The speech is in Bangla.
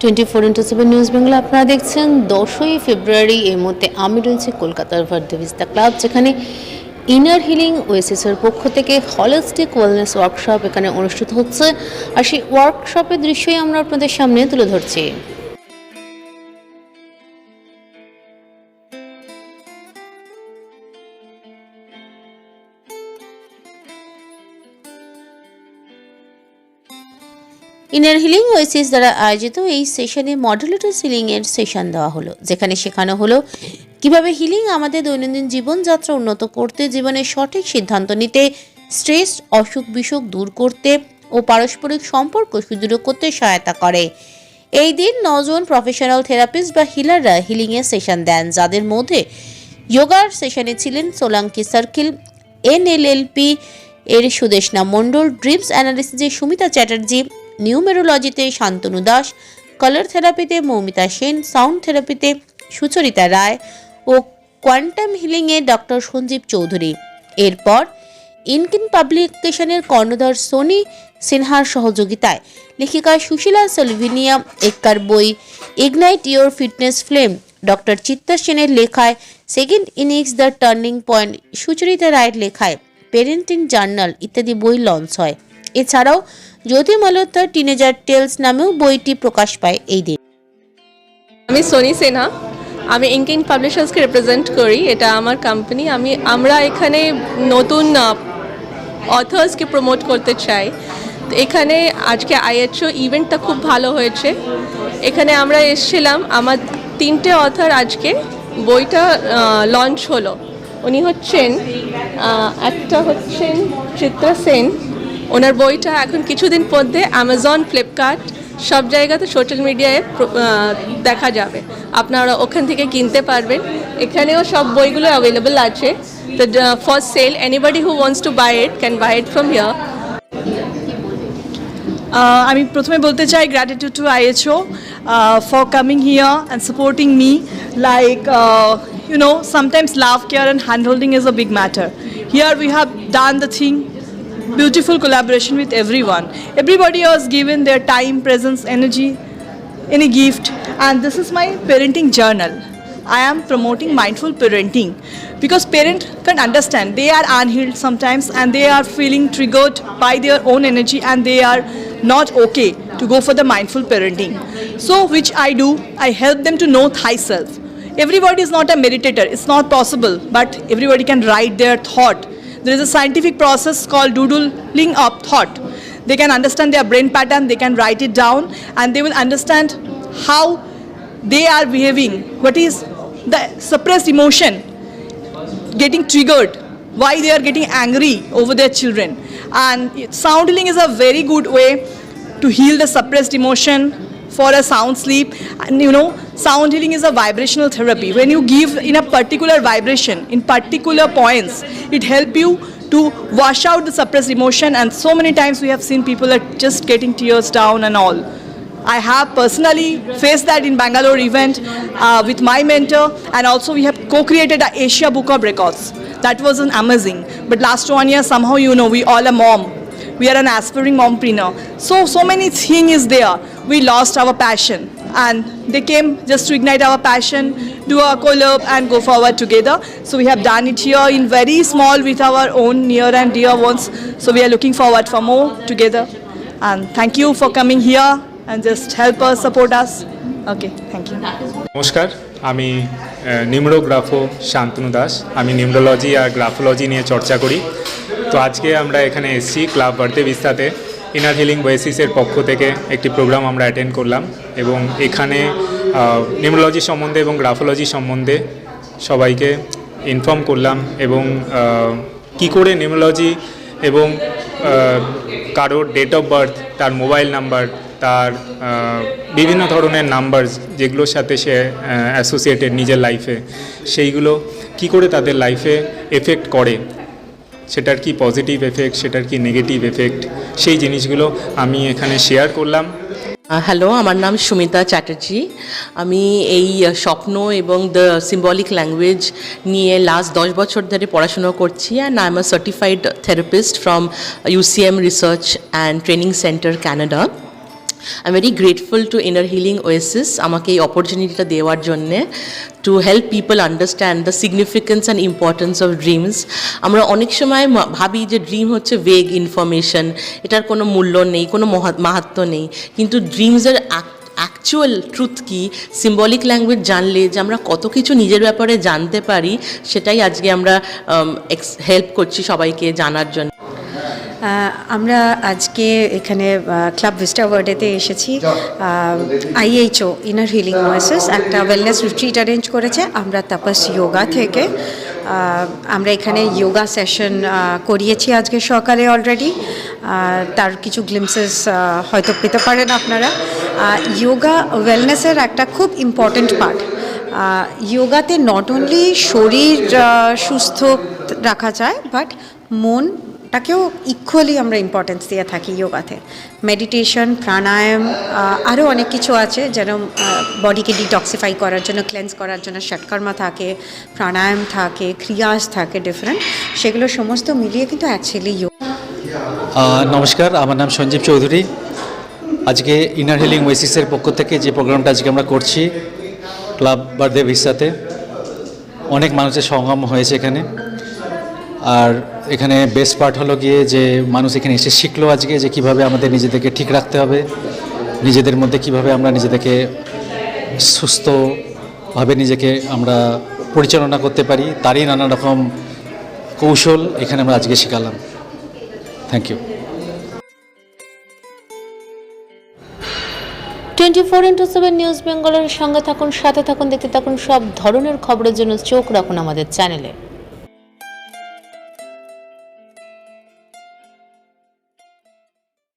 Twenty four into seven news Bangla আপনারা দেখছেন দশই ফেব্রুয়ারি এর মধ্যে আমি রয়েছি কলকাতার ভার্দভিস্তা ক্লাব যেখানে ইনার হিলিং ওয়েসিসের পক্ষ থেকে হলিস্টিক ওয়েলনেস ওয়ার্কশপ এখানে অনুষ্ঠিত হচ্ছে। আর সেই ওয়ার্কশপের দৃশ্যই আমরা আপনাদের সামনে তুলে ধরছি। ইনার হিলিং ওয়েসিস দ্বারা আয়োজিত এই সেশনে মডুলেটর সিলিং এর সেশন দেওয়া হলো, যেখানে শেখানো হলো কীভাবে হিলিং আমাদের দৈনন্দিন জীবনযাত্রা উন্নত করতে জীবনের সঠিক সিদ্ধান্ত নিতে স্ট্রেস অসুখ বিসুখ দূর করতে ও পারস্পরিক সম্পর্ক সুদৃঢ় করতে সহায়তা করে। এই দিন নজন প্রফেশনাল থেরাপিস্ট বা হিলাররা হিলিংয়ের সেশন দেন, যাদের মধ্যে যোগার সেশনে ছিলেন সোলাঙ্কি সার্কিল এনএলএলপি এর সুদেশনা মণ্ডল ড্রিমস অ্যানালিসিসে সুমিতা চ্যাটার্জি নিউমেরোলজিতে শান্তনু দাস কালার থেরাপিতে মৌমিতা সেন সাউন্ড থেরাপিতে সুচরিতা রায় ও কোয়ান্টাম হিলিংয়ে ডক্টর সঞ্জীব চৌধুরী। এরপর ইনকিন পাবলিকেশনের কর্ণধার সোনি সিনহার সহযোগিতায় লেখিকা সুশীলা সেলভিনিয়া এক্কার বই ignite your fitness flame doctor Chitta সেনের লেখায় second innings the turning point Sucharita রায়ের লেখায় পেরেন্টিং জার্নাল ইত্যাদি বই লঞ্চ হয়। এছাড়াও জ্যোতি মালহোত্রার টিনেজার টেলস নামেও বইটি প্রকাশ পায় এই দিন। আমি সোনি সিনহা। আমি ইঙ্কিন পাবলিশার্সকে রিপ্রেজেন্ট করি। এটা আমার কোম্পানি আমি, আমরা এখানে নতুন অথার্সকে প্রমোট করতে চাই। তো এখানে আজকে আইএচও ইভেন্টটা খুব ভালো হয়েছে। এখানে আমরা এসেছিলাম। আমার তিনটে অথার আজকে বইটা লঞ্চ হলো। উনি হচ্ছেন একটা হচ্ছেন চিত্রা সেন। ওনার বইটা এখন কিছুদিন মধ্যে অ্যামাজন ফ্লিপকার্ট সব জায়গাতে সোশ্যাল মিডিয়ায় দেখা যাবে। আপনারা ওখান থেকে কিনতে পারবেন। এখানেও সব বইগুলো অ্যাভেলেবল আছে। তো for sale anybody who wants to buy it can buy it from here আমি প্রথমে বলতে চাই gratitude to IHO for coming here and supporting me like you know, sometimes love, care and hand holding is a big matter. Here we have done the thing. Beautiful collaboration with everyone. Everybody has given their time presence energy any gift. And this is my parenting journal. I am promoting mindful parenting because parent can understand. They are unhealed sometimes and they are feeling triggered by their own energy and they are not okay to go for the mindful parenting. So which i do i help them to know thyself everybody is not a meditator. It's not possible but everybody can write their thought there is a scientific process called doodling of thought. They can understand their brain pattern they can write it down and they will understand how they are behaving. What is the suppressed emotion getting triggered? Why they are getting angry over their children? And sound healing is a very good way to heal the suppressed emotion for a sound sleep and you know sound healing is a vibrational therapy when you give in a particular vibration in particular points it help you to wash out the suppressed emotion and so many times we have seen people are just getting tears down and all I have personally faced that in Bangalore event uh, with my mentor, and also we have co-created a Asia Book of Records. That was an amazing. But last one year, somehow you know, we all a mom. We are an aspiring mompreneur. So so many thing is there. We lost our passion, and they came just to ignite our passion, do a collab, and go forward together. So we have done it here in very small with our own near and dear ones. So we are looking forward for more together. And thank you for coming here and just help us, support us. Okay, thank you. নমস্কার আমি নিউমোগ্রাফো শান্তনু দাস আমি নিউমোলজি আর গ্রাফোলজি নিয়ে চর্চা করি তো আজকে আমরা এখানে এসেছি ক্লাব বার্থে বিস্তাতে ইনার হিলিং ওয়েসিসের পক্ষ থেকে একটি প্রোগ্রাম আমরা অ্যাটেন্ড করলাম এবং এখানে নিউমোলজি সম্বন্ধে এবং গ্রাফোলজি সম্বন্ধে সবাইকে ইনফর্ম করলাম এবং কি করে নিউমোলজি এবং কারোর ডেট অফ বার্থ তার মোবাইল নাম্বার তার বিভিন্ন ধরনের নাম্বার যেগুলোর সাথে সে অ্যাসোসিয়েটেড নিজের লাইফে সেইগুলো কি করে তাদের লাইফে এফেক্ট করে সেটার কি পজিটিভ এফেক্ট সেটার কি নেগেটিভ এফেক্ট সেই জিনিসগুলো আমি এখানে শেয়ার করলাম। হ্যালো আমার নাম সুমিতা চ্যাটার্জি। আমি এই স্বপ্ন এবং দ্য সিম্বলিক ল্যাঙ্গুয়েজ নিয়ে লাস্ট দশ বছর ধরে পড়াশুনো করছি and I am a certified therapist from UCM research and training centre Canada I am very grateful to inner healing oasis আমাকে এই অপরচুনিটিটা দেওয়ার জন্যে to help people understand the significance and importance of dreams আমরা অনেক সময় ভাবি যে ড্রিম হচ্ছে ভেগ ইনফরমেশন এটার কোনো মূল্য নেই, কোনো মহা- মাহাত্ম্য নেই। কিন্তু ড্রিমসের অ্যাকচুয়াল ট্রুথ কি? সিম্বলিক ল্যাঙ্গুয়েজ জানলে যে আমরা কত কিছু নিজের ব্যাপারে জানতে পারি, সেটাই আজকে আমরা হেল্প করছি সবাইকে জানার জন্য। আমরা আজকে এখানে ক্লাব ভিস্টা ওয়ার্ডেতে এসেছি। আইএইচও ইনার হিলিং ওয়েসেস একটা ওয়েলনেস রিট্রিট অ্যারেঞ্জ করেছে। আমরা তাপাস যোগা থেকে আমরা এখানে যোগা সেশন করিয়েছি আজকে সকালে অলরেডি তার কিছু গ্লিমসেস হয়তো পেতে পারেন আপনারা। যোগা ওয়েলনেসের একটা খুব ইম্পর্ট্যান্ট পার্ট যোগাতে নট অনলি শরীর সুস্থ রাখা যায় বাট মনটাকেও ইকুয়ালি আমরা ইম্পর্টেন্স দিয়ে থাকি যোগাতে মেডিটেশন প্রাণায়াম আরও অনেক কিছু আছে যেরকম বডিকে ডিটক্সিফাই করার জন্য ক্লেন্স করার জন্য ষটকর্মা থাকে প্রাণায়াম থাকে ক্রিয়াস থাকে ডিফারেন্ট সেগুলো সমস্ত মিলিয়ে কিন্তু অ্যাকচুয়ালি যোগা আহ, নমস্কার আমার নাম সঞ্জীব চৌধুরী। আজকে ইনার হিলিং ওয়েসিসের পক্ষ থেকে যে প্রোগ্রামটা আজকে আমরা করছি ক্লাব বার্থডে ভিসাতে অনেক মানুষের সমাগম হয়েছে এখানে। আর এখানে বেস্ট পার্ট হলো গিয়ে যে মানুষ এখানে এসে শিখলো আজকে যে কীভাবে আমাদের নিজেদেরকে ঠিক রাখতে হবে, নিজেদের মধ্যে কীভাবে আমরা নিজেদেরকে সুস্থভাবে নিজেকে আমরা পরিচালনা করতে পারি, তারই নানা রকম কৌশল এখানে আমরা আজকে শেখালাম। Thank you twenty four into seven news বেঙ্গলের সঙ্গে থাকুন, সাথে থাকুন, দেখতে থাকুন সব ধরনের খবরের জন্য চোখ রাখুন আমাদের চ্যানেলে।